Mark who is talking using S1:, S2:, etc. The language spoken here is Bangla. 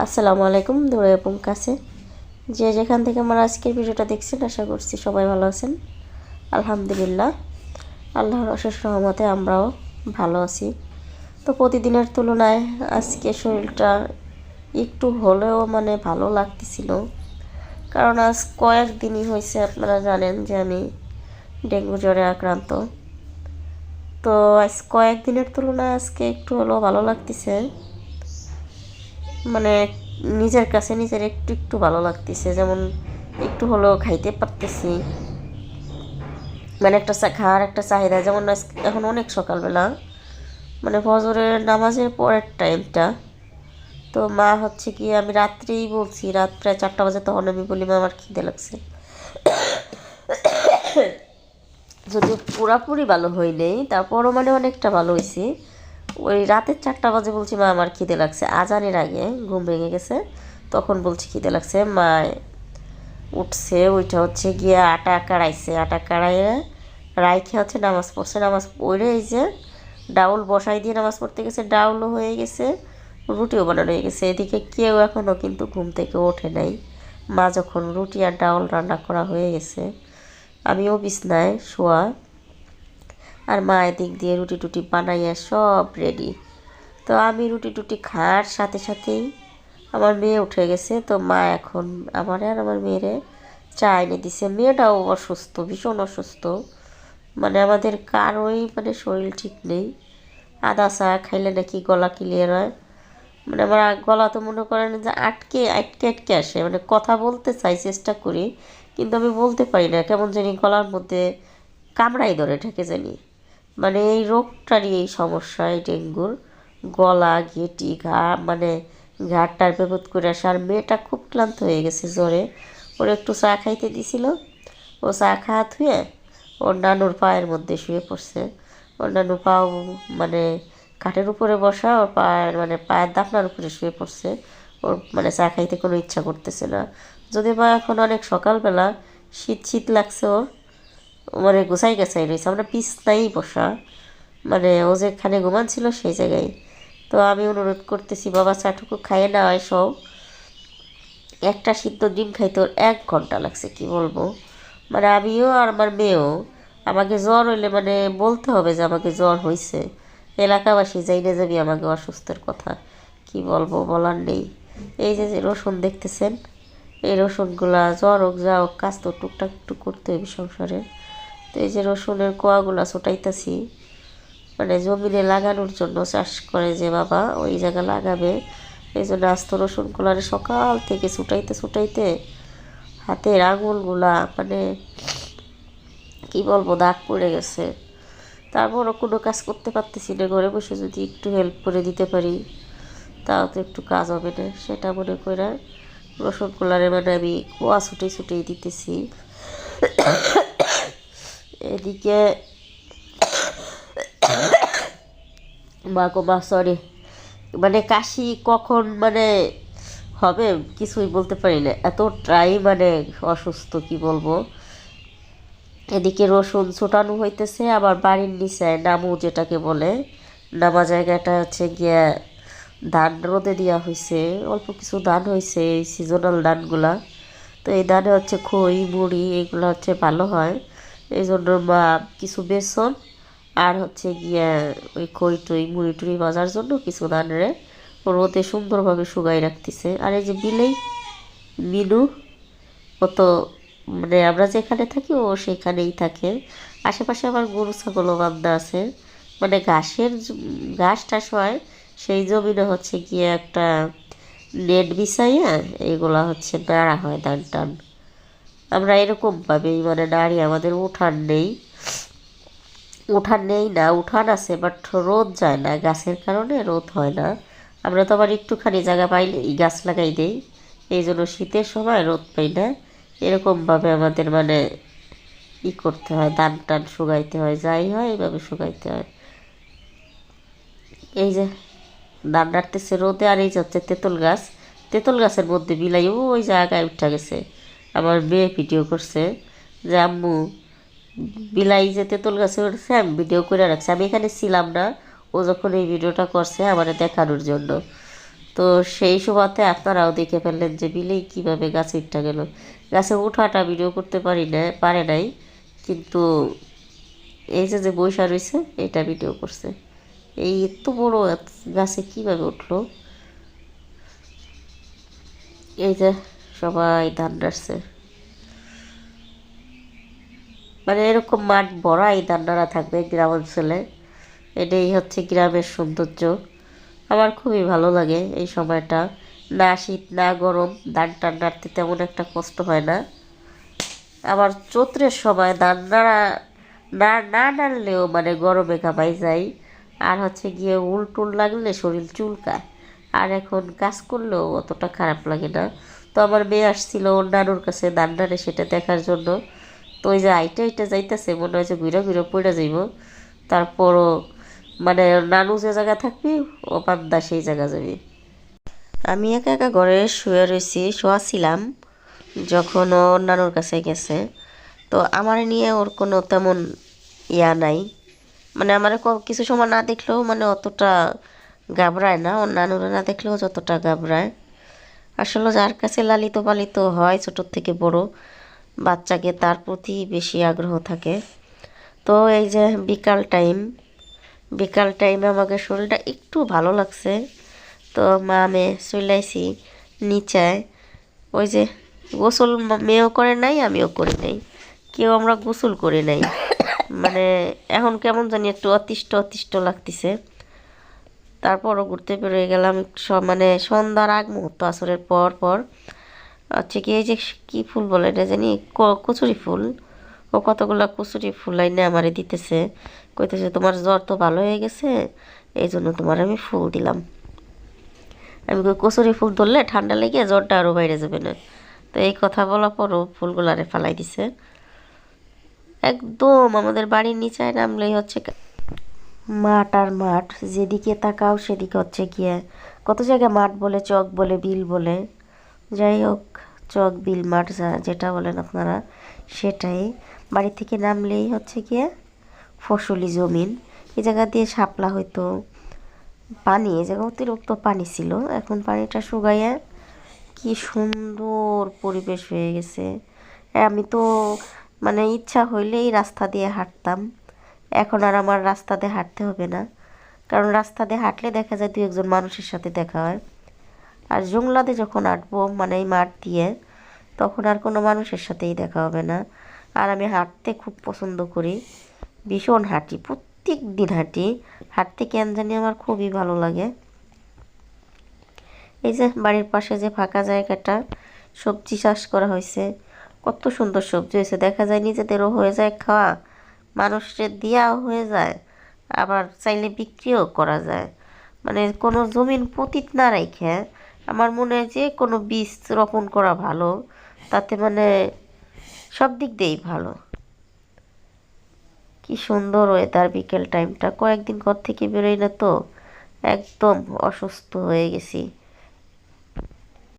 S1: আসসালামু আলাইকুম দূরে এবং কাছে। যে যেখান থেকে আমার আজকের ভিডিওটা দেখছেন, আশা করছি সবাই ভালো আছেন। আলহামদুলিল্লাহ, আল্লাহর অশেষ রহমতে আমরাও ভালো আছি। তো প্রতিদিনের তুলনায় আজকে শরীরটা একটু হলেও মানে ভালো লাগতেছিল। কারণ আজ কয়েকদিনই হয়েছে, আপনারা জানেন যে আমি ডেঙ্গু জ্বরে আক্রান্ত। তো আজ কয়েকদিনের তুলনায় আজকে একটু হলেও ভালো লাগতেছে। মানে নিজের কাছে নিজের একটু একটু ভালো লাগতেছে, যেমন একটু হলেও খাইতে পারতেছি। মানে একটা খাওয়ার একটা চাহিদা, যেমন এখন অনেক সকালবেলা। মানে ফজরের নামাজের পরের টাইমটা তো মা হচ্ছে কি, আমি রাত্রেই বলছি, রাত প্রায় চারটা বাজে, তখন আমি বলি, মা, আমার খিদে লাগছে। যদি পুরাপুরি ভালো হই তারপরও মানে অনেকটা ভালো হয়েছি ওই রাতের চারটা বাজে বলছি, মা, আমার খিদে লাগছে। আজানের আগে ঘুম ভেঙে গেছে, তখন বলছি, খিদে লাগছে। মা উঠছে, ওইটা হচ্ছে গিয়ে আটা কাড়াইছে। আটা কাড়াইয়ে রাইখে হচ্ছে নামাজ পড়ছে। নামাজ পড়ে এই যে ডাউল বসাই দিয়ে নামাজ পড়তে গেছে, ডাউলও হয়ে গেছে, রুটিও বানানো হয়ে গেছে। এদিকে কেউ এখনও কিন্তু ঘুম থেকে ওঠে নাই। মা যখন রুটি আর ডাউল রান্না করা হয়ে গেছে, আমিও বিছনায় শোয়া আর মা এদিক দিয়ে রুটি টুটি বানাইয়া সব রেডি তো আমি রুটি টুটি খাওয়ার সাথে সাথেই আমার মেয়ে উঠে গেছে, তো মা এখন আমার আর আমার মেয়েরে চা এনে দিছে। মেয়েটাও অসুস্থ, ভীষণ অসুস্থ। মানে আমাদের কারোই মানে শরীর ঠিক নেই। আদা চা খাইলে নাকি গলা ক্লিয়ার হয়। মানে আমার গলা তো মনে করেন যে আটকে আটকে আটকে আসে। মানে কথা বলতে চাই, চেষ্টা করি, কিন্তু আমি বলতে পারি না। কেমন জানি গলার মধ্যে কামড়াই ধরে ঠেকে জানি। মানে এই রোগটারই এই সমস্যা, এই ডেঙ্গুর। গলা ঘেঁটি ঘা মানে ঘাটটার বেবত করে আসে। আর মেয়েটা খুব ক্লান্ত হয়ে গেছে জ্বরে। ওর একটু চা খাইতে দিছিল। ও চা খাওয়া থুয়ে ওর নানুর পায়ের মধ্যে শুয়ে পড়ছে। ওর নানু পাও মানে কাঠের উপরে বসা, ওর পায়ের মানে পায়ের দাপনার উপরে শুয়ে পড়ছে। ওর মানে চা খাইতে কোনো ইচ্ছা করতেছে না। যদি বা এখন অনেক সকালবেলা, শীত শীত লাগছে ওর। মানে গোছাই গেছাই রয়েছে আমরা বিছনাই বসা। মানে ও যেখানে ঘুমান ছিল সেই জায়গায়। তো আমি অনুরোধ করতেছি, বাবা চাটুকু খাইয়ে না হয় সব একটা সিদ্ধ ডিম খাইতে ওর এক ঘণ্টা লাগছে, কি বলব? মানে আমিও আর আমার মেয়েও, আমাকে জ্বর হইলে মানে বলতে হবে যে আমাকে জ্বর হয়েছে এলাকাবাসী যাই না যাবি আমাকে অসুস্থের কথা, কি বলব বলার নেই। এই যে যে রসুন দেখতেছেন? এই রসুনগুলা জ্বর হোক, যা হোক, কাজ তো টুকটাক একটু করতে হবে সংসারে। তো এই যে রসুনের কোয়াগুলা ছোটাইতেছি মানে জমিনে লাগানোর জন্য চাষ করে যে বাবা, ওই জায়গা লাগাবে। এই জন্য আস্ত রসুন গুলারে সকাল থেকে ছুটাইতে ছুটাইতে হাতের আঙুলগুলা মানে কি বলব, দাগ পড়ে গেছে। তারপরও কোনো কাজ করতে পারতেছি না, ঘরে বসে যদি একটু হেল্প করে দিতে পারি, তাও তো একটু কাজ হবে না। সেটা মনে করে রসুন কুলারে মানে আমি কুয়া ছুটে ছুটে দিতেছি। এদিকে মা গো মা সরি মানে কাশি কখন মানে হবে কিছুই বলতে পারি না। এতটাই মানে অসুস্থ, কি বলব? এদিকে রসুন ছোটানো হইতেছে, আবার বাড়ির নিচে নামু যেটাকে বলে। নামা জায়গাটা হচ্ছে গিয়া ধান রোদে দেওয়া হয়েছে অল্প কিছু ধান হয়েছে এই সিজনাল ধানগুলা। তো এই ধানে হচ্ছে খই, মুড়ি, এগুলো হচ্ছে ভালো হয়। এই জন্য মা কিছু বেসন আর হচ্ছে গিয়ে ওই খই টই, মুড়ি টুড়ি ভাজার জন্য কিছু ধান রে রোদে সুন্দরভাবে শুকাই রাখতেছে। আর এই যে বিলেই মিনু, ও তো মানে আমরা যেখানে থাকি ও সেখানেই থাকে। আশেপাশে আমার গরু, ছাগলও বান্ধা আছে। মানে ঘাসের ঘাস টাস হয়, সেই জমিনে হচ্ছে গিয়ে একটা নেট বিছাইয়া এইগুলা হচ্ছে নাড়া হয় ধান টান। আমরা এরকমভাবেই মানে নাড়ি আমাদের উঠান নেই। উঠান নেই না, উঠান আছে বাট রোদ যায় না, গাছের কারণে রোদ হয় না। আমরা তো আবার একটুখানি জায়গা পাইলে গাছ লাগাই দেই। এই জন্য শীতের সময় রোদ পাই না। এরকমভাবে আমাদের মানে ই করতে হয়, ধান টান শুকাইতে হয়, যাই হয় এইভাবে শুকাইতে হয়। এই যে ধান নাড়তেছে রোদে, আর এই যে হচ্ছে তেঁতুল গাছ, তেঁতুল গাছের মধ্যে বিলাই ওই জায়গায় উঠা গেছে। আমার মেয়ে ভিডিও করছে যে আম্মু, বিলাই যে তেঁতুল গাছে উঠছে, আমি ভিডিও করে রাখছি। আমি এখানে ছিলাম না, ও যখন এই ভিডিওটা করছে আমার দেখানোর জন্য। তো সেই সময়তে আপনারাও দেখে ফেললেন যে বিলেই কীভাবে গাছে উঠা গেল। গাছে ওঠাটা ভিডিও করতে পারি না, পারে নাই, কিন্তু এই যে যে বৈশা রয়েছে, এটা ভিডিও করছে। এই এত বড় গাছে কীভাবে উঠল? এই যে সবাই ধান নাড়ছে। মানে এরকম মাঠ ভরাই ধান নাড়া থাকবে গ্রাম অঞ্চলে। এটাই হচ্ছে গ্রামের সৌন্দর্য। আমার খুবই ভালো লাগে এই সময়টা। না শীত, না গরম, ধান টান নাড়তে তেমন একটা কষ্ট হয় না। আবার চৈত্রের সময় ধান নাড়া, না না নাড়লেও মানে গরমে ঘামাই যায় আর হচ্ছে গিয়ে উল টুল লাগলে শরীর চুলকায়। আর এখন কাজ করলেও অতটা খারাপ লাগে না। তো আমার মেয়ে আসছিল ওর নানুর কাছে ধান নাড়ে সেটা দেখার জন্য। তো ওই যে আইটা আইটা যাইতেছে, মনে হয় যে ঘুরে ঘুরে পড়ে যাইব। তারপরও মানে নানু যে জায়গা থাকবি, ও পান্দা সেই জায়গা যাবি। আমি একা একা ঘরে শুয়ে রয়েছি শোয়া ছিলাম যখন ও নানুর কাছে গেছে। তো আমার নিয়ে ওর কোনো তেমন ইয়া নাই। মানে আমার কিছু সময় না দেখলেও মানে অতটা ঘাবড়ায় না, ওর নানুরা না দেখলেও যতটা ঘাবড়ায়। আসলে যার কাছে লালিত পালিত হয় ছোটোর থেকে বড়, বাচ্চাকে তার প্রতি বেশি আগ্রহ থাকে। তো এই যে বিকাল টাইম, বিকাল টাইমে আমাকে শরীরটা একটু ভালো লাগছে। তো মা মেয়ে চলাইছি নিচায় ওই যে গোসল মেয়েও করে নাই, আমিও করি নাই। কেউ আমরা গোসল করি নাই। মানে এখন কেমন জানি একটু অতিষ্ঠ অতিষ্ঠ লাগতেছে। তারপরও ঘুরতে বেরোয় গেলাম। মানে সন্ধ্যার আগ মুহূর্ত, আসরের পর পর। হচ্ছে কি এই যে কি ফুল বলে এটা জানি? কচুরি ফুল। ও কতগুলো কচুরি ফুল আইনে আমারে দিতেছে। কইতেছে, তোমার জ্বর তো ভালো হয়ে গেছে এই জন্য তোমার আমি ফুল দিলাম। আমি কচুরি ফুল ধরলে ঠান্ডা লেগে জ্বরটা আরও বাইরে যাবে না। তো এই কথা বলার পরও ফুলগুলারে ফালাই দিছে। একদম আমাদের বাড়ির নিচে নামলেই হচ্ছে মাঠ আর মাঠ, যেদিকে তাকাও সেদিকে হচ্ছে গিয়ে, কত জায়গায় মাঠ বলে, চক বলে, বিল বলে, যাই হোক, চক, বিল, মাঠ যা- যেটা বলেন আপনারা, সেটাই। বাড়ি থেকে নামলেই হচ্ছে গিয়ে ফসলি জমিন। এই জায়গা দিয়ে শাপলা হয়তো পানি এই জায়গা অতিরিক্ত পানি ছিল। এখন পানিটা শুকাইয়া কি সুন্দর পরিবেশ হয়ে গেছে। আমি তো মানে ইচ্ছা হইলেই রাস্তা দিয়ে হাঁটতাম। এখন আর আমার রাস্তা দিয়ে হাঁটতে হবে না। কারণ রাস্তা দিয়ে হাঁটলে দেখা যায় দু একজন মানুষের সাথে দেখা হয়। আর জংলাতে যখন হাঁটবো মানে এই মাঠ দিয়ে, তখন আর কোনো মানুষের সাথেই দেখা হবে না। আর আমি হাঁটতে খুব পছন্দ করি। ভীষণ হাঁটি প্রত্যেক দিন হাঁটি। হাঁটতে কেন জানি আমার খুবই ভালো লাগে। এই যে বাড়ির পাশে যে ফাঁকা জায়গাটা, সবজি চাষ করা হয়েছে, কত সুন্দর সবজি হয়েছে। দেখা যায় নিজেদেরও হয়ে যায় খাওয়া। মানুষের দেওয়াও হয়ে যায়, আবার চাইলে বিক্রিও করা যায়। মানে কোনো জমিন পতিত না রেখে আমার মনে হয় যে কোনো বীজ রোপণ করা ভালো, তাতে মানে সব দিক দিয়েই ভালো। কি সুন্দর ওয়েদার বিকেল টাইমটা কয়েকদিন ঘর থেকে বেরোই না তো, একদম অসুস্থ হয়ে গেছি।